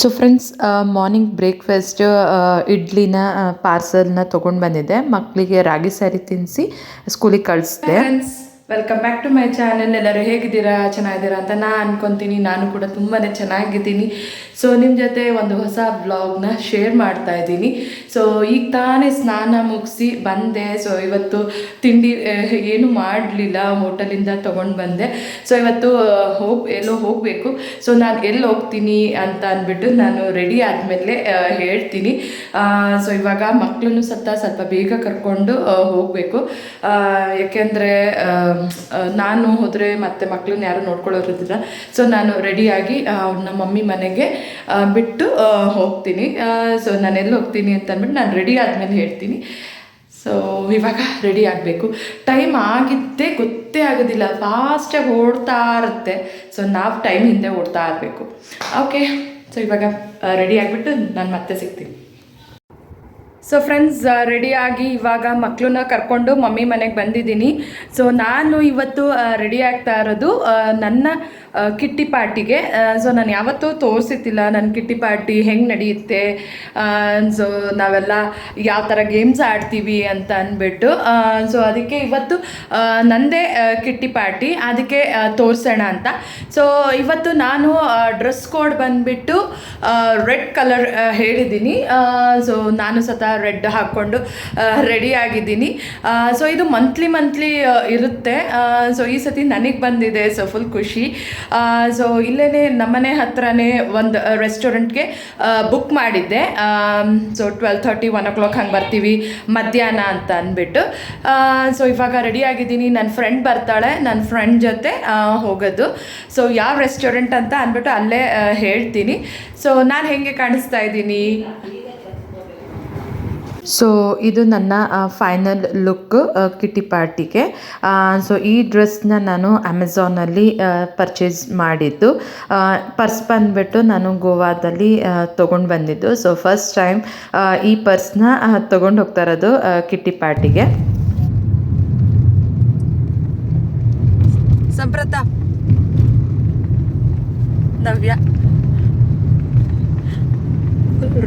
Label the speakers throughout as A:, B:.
A: So friends morning breakfast ಇಡ್ಲಿನ ಪಾರ್ಸಲ್ನ ತೊಗೊಂಡು ಬಂದಿದ್ದೆ. ಮಕ್ಕಳಿಗೆ ರಾಗಿ ಸಾರಿ ತಿನ್ನಿಸಿ ಸ್ಕೂಲಿಗೆ ಕಳಿಸಿದೆ.
B: Welcome back to my channel ಎಲ್ಲರೂ ಹೇಗಿದ್ದೀರಾ? ಚೆನ್ನಾಗಿದ್ದೀರಾ ಅಂತ ನಾನು ಅನ್ಕೊತೀನಿ. ನಾನು ಕೂಡ ತುಂಬಾ ಚೆನ್ನಾಗಿದ್ದೀನಿ. ಸೊ ನಿಮ್ಮ ಜೊತೆ ಒಂದು ಹೊಸ ಬ್ಲಾಗ್ನ ಶೇರ್ ಮಾಡ್ತಾ ಇದ್ದೀನಿ. ಸೊ ಈಗ ತಾನೇ ಸ್ನಾನ ಮುಗಿಸಿ ಬಂದೆ. ಸೊ ಇವತ್ತು ತಿಂಡಿ ಏನು ಮಾಡಲಿಲ್ಲ. ಹೋಟೆಲಿಂದ ತೊಗೊಂಡು ಬಂದೆ. ಸೊ ಇವತ್ತು ಹೋಗಿ, ಎಲ್ಲೋ ಹೋಗಬೇಕು. ಸೊ ನಾನು ಎಲ್ಲಿ ಹೋಗ್ತೀನಿ ಅಂತ ಅಂದ್ಬಿಟ್ಟು ನಾನು ರೆಡಿ ಆದಮೇಲೆ ಹೇಳ್ತೀನಿ. ಸೊ ಇವಾಗ ಮಕ್ಕಳನ್ನು ಸತ್ತ ಸ್ವಲ್ಪ ಬೇಗ ಕರ್ಕೊಂಡು ಹೋಗಬೇಕು. ಯಾಕೆಂದರೆ ನಾನು ಹೋದರೆ ಮತ್ತೆ ಮಕ್ಕಳನ್ನ ಯಾರು ನೋಡ್ಕೊಳ್ಳೋರಿದ್ದಿಲ್ಲ ಸೊ ನಾನು ರೆಡಿಯಾಗಿ ಅವ್ರನ್ನ ಮಮ್ಮಿ ಮನೆಗೆ ಬಿಟ್ಟು ಹೋಗ್ತೀನಿ. ಸೊ ನಾನು ಎಲ್ಲಿ ಹೋಗ್ತೀನಿ ಅಂತ ಅಂದ್ಬಿಟ್ಟು ನಾನು ರೆಡಿ ಆದಮೇಲೆ ಹೇಳ್ತೀನಿ. ಸೊ ಇವಾಗ ರೆಡಿ ಆಗಬೇಕು. ಟೈಮ್ ಆಗಿದ್ದೇ ಗೊತ್ತೇ ಆಗೋದಿಲ್ಲ. ಫಾಸ್ಟಾಗಿ ಓಡ್ತಾ ಇರುತ್ತೆ. ಸೊ ನಾವು ಟೈಮ್ ಹಿಂದೆ ಓಡ್ತಾ ಇರಬೇಕು. ಓಕೆ ಸೊ ಇವಾಗ ರೆಡಿ ಆಗಿಬಿಟ್ಟು ನಾನು ಮತ್ತೆ ಸಿಗ್ತೀನಿ. ಸೊ ಫ್ರೆಂಡ್ಸ್ ರೆಡಿಯಾಗಿ ಇವಾಗ ಮಕ್ಕಳನ್ನ ಕರ್ಕೊಂಡು ಮಮ್ಮಿ ಮನೆಗೆ ಬಂದಿದ್ದೀನಿ. ಸೊ ನಾನು ಇವತ್ತು ರೆಡಿ ಆಗ್ತಾ ಇರೋದು ನನ್ನ ಕಿಟ್ಟಿ ಪಾರ್ಟಿಗೆ. ಸೊ ನಾನು ಯಾವತ್ತೂ ತೋರಿಸಿತ್ತಿಲ್ಲ ನನ್ನ ಕಿಟ್ಟಿ ಪಾರ್ಟಿ ಹೆಂಗೆ ನಡೆಯುತ್ತೆ. ಸೊ ನಾವೆಲ್ಲ ಯಾವ ಥರ ಗೇಮ್ಸ್ ಆಡ್ತೀವಿ ಅಂತ ಅಂದ್ಬಿಟ್ಟು ಸೊ ಅದಕ್ಕೆ ಇವತ್ತು ನನ್ನದೇ ನಂದೇ ಕಿಟ್ಟಿ ಪಾರ್ಟಿ. ಅದಕ್ಕೆ ತೋರಿಸೋಣ ಅಂತ. ಸೊ ಇವತ್ತು ನಾನು ಡ್ರೆಸ್ ಕೋಡ್ ಬಂದುಬಿಟ್ಟು ರೆಡ್ ಕಲರ್ ಹೇಳಿದ್ದೀನಿ. ಸೊ ನಾನು ಸತ ರೆಡ್ ಹಾಕ್ಕೊಂಡು ರೆಡಿ ಆಗಿದ್ದೀನಿ. ಸೊ ಇದು ಮಂತ್ಲಿ ಮಂತ್ಲಿ ಇರುತ್ತೆ. ಸೊ ಈ ಸತಿ ನನಗೆ ಬಂದಿದೆ ಸೊ ಫುಲ್ ಖುಷಿ. ಸೊ ಇಲ್ಲೇ ನಮ್ಮನೆ ಹತ್ರನೇ ಒಂದು ರೆಸ್ಟೋರೆಂಟ್ಗೆ ಬುಕ್ ಮಾಡಿದ್ದೆ. So twelve thirty one o'clock ಹಂಗೆ ಬರ್ತೀವಿ, ಮಧ್ಯಾಹ್ನ ಅಂತ ಅಂದ್ಬಿಟ್ಟು. ಸೊ ಇವಾಗ ರೆಡಿ ಆಗಿದ್ದೀನಿ. ನನ್ನ ಫ್ರೆಂಡ್ ಬರ್ತಾಳೆ ನನ್ನ ಫ್ರೆಂಡ್ ಜೊತೆ ಹೋಗೋದು. ಸೊ ಯಾವ ರೆಸ್ಟೋರೆಂಟ್ ಅಂತ ಅಂದ್ಬಿಟ್ಟು ಅಲ್ಲೇ ಹೇಳ್ತೀನಿ. ಸೊ ನಾನು ಹೆಂಗೆ ಕಾಣಿಸ್ತಾ ಇದ್ದೀನಿ?
A: ಸೊ ಇದು ನನ್ನ ಫೈನಲ್ ಲುಕ್ ಕಿಟಿ ಪಾರ್ಟಿಗೆ ಸೊ ಈ ಡ್ರೆಸ್ನ ನಾನು ಅಮೆಝಾನಲ್ಲಿ ಪರ್ಚೇಸ್ ಮಾಡಿದ್ದು. ಪರ್ಸ್ ಬಂದುಬಿಟ್ಟು ನಾನು ಗೋವಾದಲ್ಲಿ ತೊಗೊಂಡು ಬಂದಿದ್ದು. ಸೊ ಫಸ್ಟ್ ಟೈಮ್ ಈ ಪರ್ಸ್ನ ತೊಗೊಂಡು ಹೋಗ್ತಾ ಇರೋದು ಕಿಟಿ ಪಾರ್ಟಿಗೆ
B: ಸಂಪ್ರತ. ನವ್ಯ.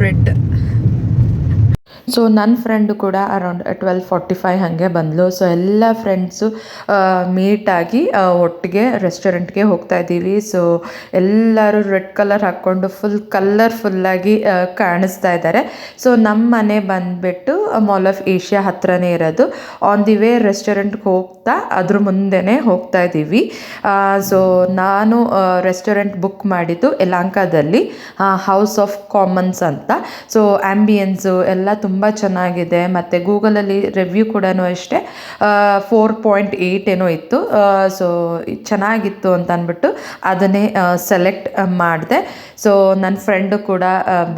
B: ರೆಡ್
A: ಸೊ ನನ್ನ ಫ್ರೆಂಡು ಕೂಡ ಅರೌಂಡ್ ಟ್ವೆಲ್ ಫಾರ್ಟಿ ಫೈವ್ ಹಾಗೆ ಬಂದಳು ಸೊ ಎಲ್ಲ ಫ್ರೆಂಡ್ಸು ಮೀಟಾಗಿ ಒಟ್ಟಿಗೆ ರೆಸ್ಟೋರೆಂಟ್ಗೆ ಹೋಗ್ತಾ ಇದ್ದೀವಿ. ಸೊ ಎಲ್ಲರೂ ರೆಡ್ ಕಲರ್ ಹಾಕ್ಕೊಂಡು ಫುಲ್ ಕಲರ್ಫುಲ್ಲಾಗಿ ಕಾಣಿಸ್ತಾ ಇದ್ದಾರೆ. ಸೊ ನಮ್ಮ ಮನೆ ಬಂದುಬಿಟ್ಟು ಮಾಲ್ ಆಫ್ ಏಷ್ಯಾ ಹತ್ರನೇ ಇರೋದು. ಆನ್ ದಿ ವೇ ರೆಸ್ಟೋರೆಂಟ್ಗೆ ಹೋಗ್ತಾ, ಅದ್ರ ಮುಂದೆನೇ ಹೋಗ್ತಾ ಇದ್ದೀವಿ. ಸೊ ನಾನು ರೆಸ್ಟೋರೆಂಟ್ ಬುಕ್ ಮಾಡಿದ್ದು ಯಲಾಂಕದಲ್ಲಿ ಹೌಸ್ ಆಫ್ ಕಾಮನ್ಸ್ ಅಂತ. ಸೊ ಆ್ಯಂಬಿಯನ್ಸು ಎಲ್ಲ ತುಂಬ ಚೆನ್ನಾಗಿದೆ. ಮತ್ತು ಗೂಗಲಲ್ಲಿ ರಿವ್ಯೂ ಕೂಡ ಅಷ್ಟೇ ಫೋರ್ ಪಾಯಿಂಟ್ ಏಯ್ಟ್ ಏನೋ ಇತ್ತು. ಸೊ ಚೆನ್ನಾಗಿತ್ತು ಅಂತ ಅಂದ್ಬಿಟ್ಟು ಅದನ್ನೇ ಸೆಲೆಕ್ಟ್ ಮಾಡಿದೆ. ಸೊ ನನ್ನ ಫ್ರೆಂಡು ಕೂಡ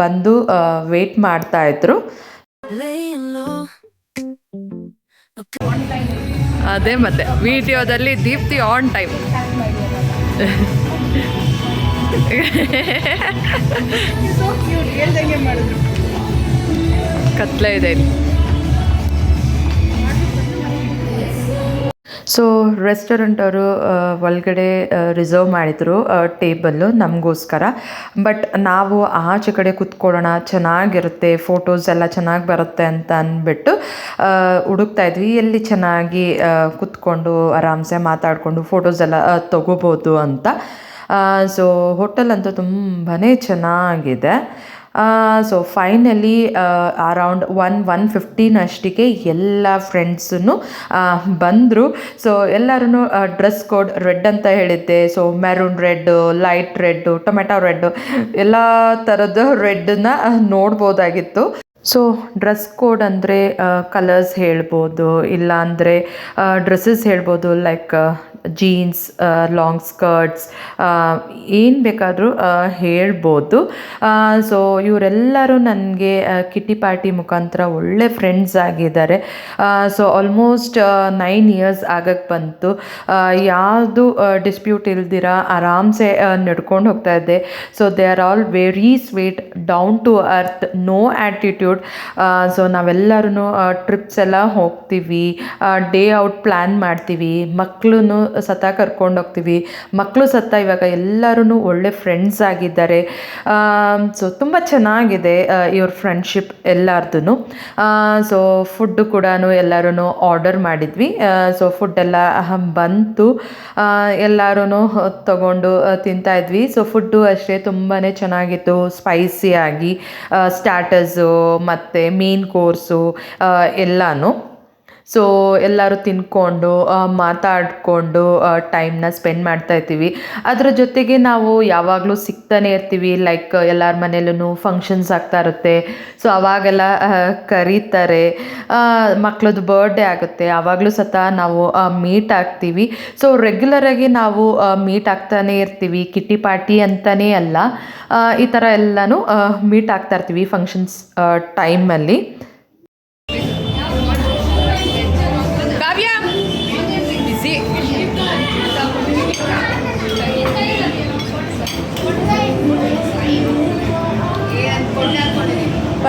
A: ಬಂದು ವೆಯ್ಟ್ ಮಾಡ್ತಾ ಇದ್ರು.
B: ಅದೇ ಮತ್ತೆ ವಿಡಿಯೋದಲ್ಲಿ ದೀಪ್ತಿ ಆನ್ ಟೈಮ್ ಕತ್ಲೆ ಇದೆ
A: ಸೊ ರೆಸ್ಟೋರೆಂಟ್ ಅವರು ಒಳಗಡೆ ರಿಸರ್ವ್ ಮಾಡಿದರು ಟೇಬಲ್ಲು ನಮಗೋಸ್ಕರ. ಬಟ್ ನಾವು ಆಚೆ ಕಡೆ ಕುತ್ಕೊಳ್ಳೋಣ, ಚೆನ್ನಾಗಿರುತ್ತೆ ಫೋಟೋಸ್ ಎಲ್ಲ ಚೆನ್ನಾಗಿ ಬರುತ್ತೆ ಅಂತ ಅಂದ್ಬಿಟ್ಟು ಹುಡುಕ್ತಾ ಇದ್ವಿ. ಎಲ್ಲಿ ಚೆನ್ನಾಗಿ ಕೂತ್ಕೊಂಡು, ಆರಾಮ್ಸೆ ಮಾತಾಡಿಕೊಂಡು ಫೋಟೋಸ್ ಎಲ್ಲ ತಗೋಬೋದು ಅಂತ. ಸೊ ಹೋಟೆಲ್ ಅಂತೂ ತುಂಬಾ ಚೆನ್ನಾಗಿದೆ. So finally around one one fifteen ಅಷ್ಟಿಗೆ ಎಲ್ಲ ಫ್ರೆಂಡ್ಸನ್ನು ಬಂದರು. ಸೊ ಎಲ್ಲರೂ ಡ್ರೆಸ್ ಕೋಡ್ ರೆಡ್ ಅಂತ ಹೇಳಿದ್ದೆ. So maroon red light red tomato red ಎಲ್ಲ ಥರದ ರೆಡ್ಡನ್ನ ನೋಡ್ಬೋದಾಗಿತ್ತು. ಸೊ ಡ್ರೆಸ್ ಕೋಡ್ ಅಂದರೆ ಕಲರ್ಸ್ ಹೇಳ್ಬೋದು ಇಲ್ಲ ಅಂದರೆ ಡ್ರೆಸ್ಸಸ್ ಹೇಳ್ಬೋದು ಲೈಕ್ ಜೀನ್ಸ್ ಲಾಂಗ್ ಸ್ಕರ್ಟ್ಸ್ ಏನು ಬೇಕಾದರೂ ಹೇಳ್ಬೋದು. ಸೊ ಇವರೆಲ್ಲರೂ ನನಗೆ ಕಿಟಿ ಪಾರ್ಟಿ ಮುಖಾಂತರ ಒಳ್ಳೆ ಫ್ರೆಂಡ್ಸ್ ಆಗಿದ್ದಾರೆ. ಸೊ ಆಲ್ಮೋಸ್ಟ್ ನೈನ್ ಇಯರ್ಸ್ ಆಗಕ್ಕೆ ಬಂತು. ಯಾವುದು ಡಿಸ್ಪ್ಯೂಟ್ ಇಲ್ದಿರ, ಆರಾಮ್ಸೆ ನಡ್ಕೊಂಡು ಹೋಗ್ತಾ ಇದ್ದೆ. So they are all very sweet down to earth no attitude attitude so ನಾವೆಲ್ಲರೂ ಟ್ರಿಪ್ಸ್ ಎಲ್ಲ ಹೋಗ್ತೀವಿ. ಡೇ ಔಟ್ ಪ್ಲ್ಯಾನ್ ಮಾಡ್ತೀವಿ. ಮಕ್ಕಳೂ ಸತ ಕರ್ಕೊಂಡು ಹೋಗ್ತೀವಿ. ಮಕ್ಕಳು ಸತ್ತ ಇವಾಗ ಎಲ್ಲರೂ ಒಳ್ಳೆ ಫ್ರೆಂಡ್ಸ್ ಆಗಿದ್ದಾರೆ. ಸೊ ತುಂಬ ಚೆನ್ನಾಗಿದೆ ಇವ್ರ ಫ್ರೆಂಡ್ಶಿಪ್ ಎಲ್ಲರದ್ದು ಸೊ ಫುಡ್ಡು ಕೂಡ ಎಲ್ಲರೂ ಆರ್ಡರ್ ಮಾಡಿದ್ವಿ. ಸೊ ಫುಡ್ಡೆಲ್ಲ ಬಂತು. ಎಲ್ಲರೂ ತಗೊಂಡು ತಿಂತಾ ಇದ್ವಿ. ಸೊ ಫುಡ್ಡು ಅಷ್ಟೇ ತುಂಬಾ ಚೆನ್ನಾಗಿತ್ತು. ಸ್ಪೈಸಿಯಾಗಿ ಸ್ಟಾರ್ಟರ್ಸು ಮತ್ತು ಮೇನ್ ಕೋರ್ಸು ಎಲ್ಲನೂ ಸೊ ಎಲ್ಲರೂ ತಿನ್ಕೊಂಡು ಆ, ಮಾತಾಡಿಕೊಂಡು ಟೈಮ್ನ ಸ್ಪೆಂಡ್ ಮಾಡ್ತಾ ಇರ್ತೀವಿ. ಅದರ ಜೊತೆಗೆ ನಾವು ಯಾವಾಗಲೂ ಸಿಗ್ತಾನೆ ಇರ್ತೀವಿ. ಲೈಕ್ ಎಲ್ಲರ ಮನೇಲೂ ಫಂಕ್ಷನ್ಸ್ ಆಗ್ತಾ ಇರುತ್ತೆ. ಸೊ ಅವಾಗೆಲ್ಲ ಕರೀತಾರೆ. ಮಕ್ಕಳದ್ದು ಬರ್ಡೇ ಆಗುತ್ತೆ. ಆವಾಗಲೂ ಸತ ನಾವು ಮೀಟ್ ಆಗ್ತೀವಿ. ಸೊ ರೆಗ್ಯುಲರಾಗಿ ನಾವು ಮೀಟ್ ಆಗ್ತಾನೆ ಇರ್ತೀವಿ. ಕಿಟ್ಟಿ ಪಾರ್ಟಿ ಅಂತಲೇ ಅಲ್ಲ. ಈ ಥರ ಎಲ್ಲನೂ ಮೀಟ್ ಆಗ್ತಾ ಇರ್ತೀವಿ ಫಂಕ್ಷನ್ಸ್ ಟೈಮಲ್ಲಿ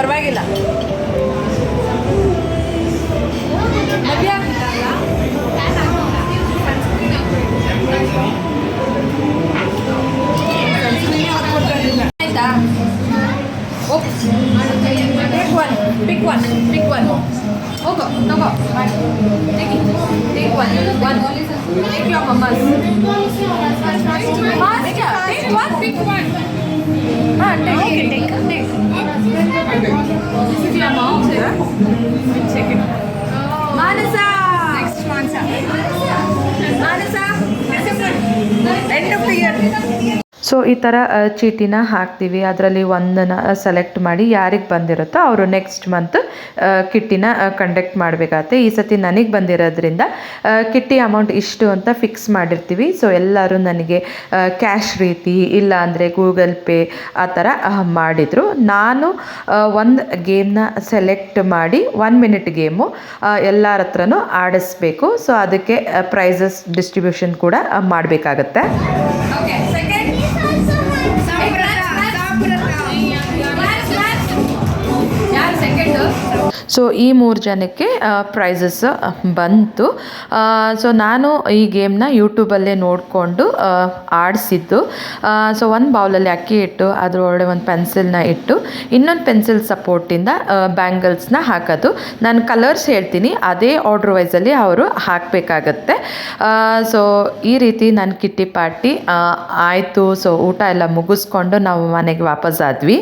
B: ಪರವಾಗಿಲ್ಲ. ಆಯ್ತಾ? Take one pick one pick one ಹೋಗೋ, ತಗೋ. Take take one one take your mumma's pick ಹಾಂ take take take This is your mom. Check it. Manasa. Next. Manasa.
A: So ಈ ಥರ ಚೀಟಿನ ಹಾಕ್ತೀವಿ. ಅದರಲ್ಲಿ ಒಂದನ್ನು ಸೆಲೆಕ್ಟ್ ಮಾಡಿ ಯಾರಿಗೆ ಬಂದಿರುತ್ತೋ ಅವರು ನೆಕ್ಸ್ಟ್ ಮಂತ್ ಕಿಟ್ಟಿನ ಕಂಡಕ್ಟ್ ಮಾಡಬೇಕಾಗತ್ತೆ. ಈ ಸತಿ ನನಗೆ ಬಂದಿರೋದ್ರಿಂದ ಕಿಟ್ಟಿ ಅಮೌಂಟ್ ಇಷ್ಟು ಅಂತ ಫಿಕ್ಸ್ ಮಾಡಿರ್ತೀವಿ. ಸೊ ಎಲ್ಲರೂ ನನಗೆ ಕ್ಯಾಶ್ ರೀತಿ, ಇಲ್ಲ ಅಂದರೆ ಗೂಗಲ್ ಪೇ ಆ ಥರ ಮಾಡಿದರು. ನಾನು ಒಂದು ಗೇಮ್ನ ಸೆಲೆಕ್ಟ್ ಮಾಡಿ ಒನ್ ಮಿನಿಟ್ ಗೇಮು ಎಲ್ಲರ ಹತ್ರನೂ ಆಡಿಸ್ಬೇಕು. ಸೊ ಅದಕ್ಕೆ ಪ್ರೈಸಸ್ ಡಿಸ್ಟ್ರಿಬ್ಯೂಷನ್ ಕೂಡ ಮಾಡಬೇಕಾಗತ್ತೆ. ಸೊ ಈ ಮೂರು ಜನಕ್ಕೆ ಪ್ರೈಸಸ್ ಬಂತು. ಸೊ ನಾನು ಈ ಗೇಮ್ನ ಯೂಟ್ಯೂಬಲ್ಲೇ ನೋಡಿಕೊಂಡು ಆಡಿಸಿದ್ದು. ಸೊ ಒಂದು ಬೌಲಲ್ಲಿ ಅಕ್ಕಿ ಇಟ್ಟು ಅದರೊಳಗೆ ಒಂದು ಪೆನ್ಸಿಲ್ನ ಇಟ್ಟು, ಇನ್ನೊಂದು ಪೆನ್ಸಿಲ್ ಸಪೋರ್ಟಿಂದ ಬ್ಯಾಂಗಲ್ಸ್ನ ಹಾಕೋದು. ನಾನು ಕಲರ್ಸ್ ಹೇಳ್ತೀನಿ, ಅದೇ ಆರ್ಡ್ರ್ ವೈಸಲ್ಲಿ ಅವರು ಹಾಕಬೇಕಾಗತ್ತೆ. ಸೊ ಈ ರೀತಿ ನನ್ನ ಕಿಟ್ಟಿ ಪಾರ್ಟಿ ಆಯಿತು. ಸೊ ಊಟ ಎಲ್ಲ ಮುಗಿಸ್ಕೊಂಡು ನಾವು ಮನೆಗೆ ವಾಪಸ್ ಆದ್ವಿ.